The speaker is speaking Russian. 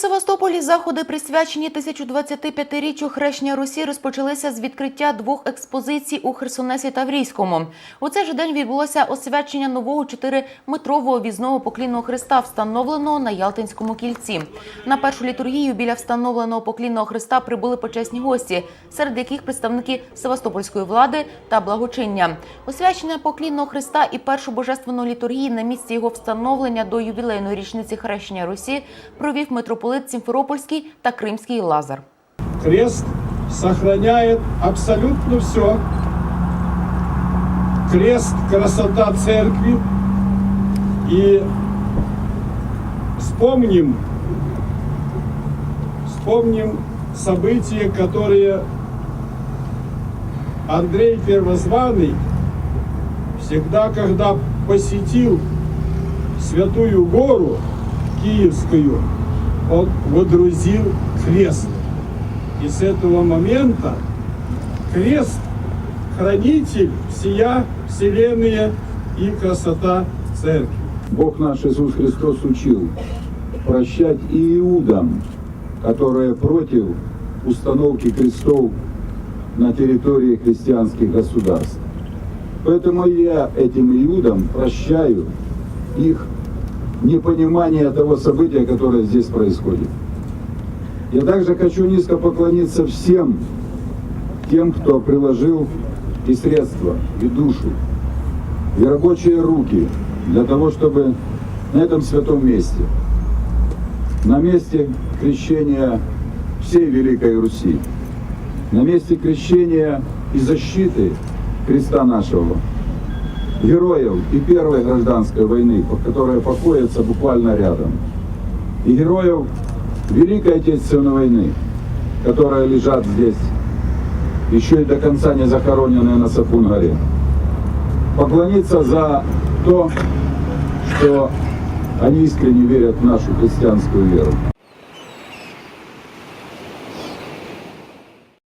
Севастополі заходи, присвячені 1025-річчю хрещення Русі, розпочалися з відкриття двох експозицій у Херсонесі та Врійському. У цей же день відбулося освячення нового 4-метрового візного поклінного хреста, встановленого на Ялтинському кільці. На першу літургію біля встановленого поклінного хреста прибули почесні гості, серед яких представники Севастопольської влади та благочиння. Освячення поклінного хреста і першу божественну літургію на місці його встановлення до ювілейної річниці хрещення Русі провів митрополит Сімферопольський та Кримський Лазар. Крест сохраняет абсолютно все. Крест – красота церкви. И вспомним, вспомним события, которые Андрей Первозванный всегда, когда посетил Святую Гору Киевскую, он водрузил крест. И с этого момента крест – хранитель всея вселенная и красота церкви. Бог наш Иисус Христос учил прощать и иудам, которые против установки крестов на территории христианских государств. Поэтому я этим иудам прощаю их непонимание того события, которое здесь происходит. Я также хочу низко поклониться всем тем, кто приложил и средства, и душу, и рабочие руки для того, чтобы на этом святом месте, на месте крещения всей Великой Руси, на месте крещения и защиты креста нашего, героев и Первой гражданской войны, которая покоится буквально рядом, и героев Великой Отечественной войны, которые лежат здесь, еще и до конца не захороненные на Сапун-горе. Поклониться за то, что они искренне верят в нашу христианскую веру.